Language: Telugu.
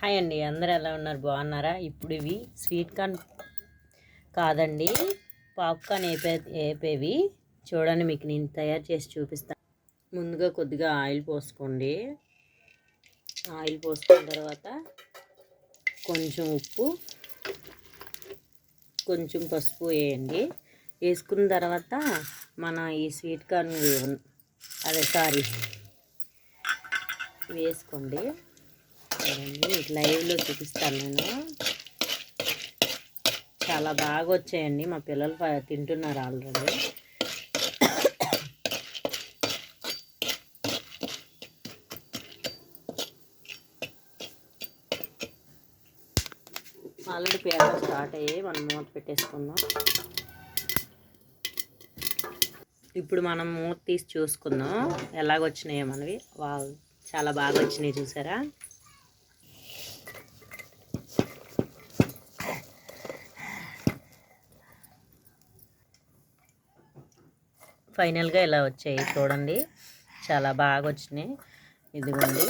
హాయ్ అండి అందరూ ఎలా ఉన్నారు? బాగున్నారా? ఇప్పుడు ఇవి స్వీట్ కార్న్ కాదండి పాప్కార్న్ వేపే వేపేవి చూడండి మీకు నేను తయారు చేసి చూపిస్తాను ముందుగా కొద్దిగా ఆయిల్ పోసుకోండి. ఆయిల్ పోసుకున్న తర్వాత కొంచెం ఉప్పు కొంచెం పసుపు వేయండి. వేసుకున్న తర్వాత మన ఈ స్వీట్ కార్న్ అదే సారీ వేసుకోండి. చూడండి. లైవ్లో చూపిస్తాను నేను. చాలా బాగా వచ్చాయండి. మా పిల్లలు తింటున్నారు ఆల్రెడీ ఆల్రెడీ పేపర్ స్టార్ట్ అయ్యాయి మనం మూత పెట్టేసుకుందాం. ఇప్పుడు మనం మూత తీసి చూసుకుందాం. ఎలాగొచ్చినాయో మనవి. వా చాలా బాగా వచ్చినాయి చూసారా? ఫైనల్గా ఇలా వచ్చాయి చూడండి. చాలా బాగా వచ్చినాయి. ఇదిగోండి.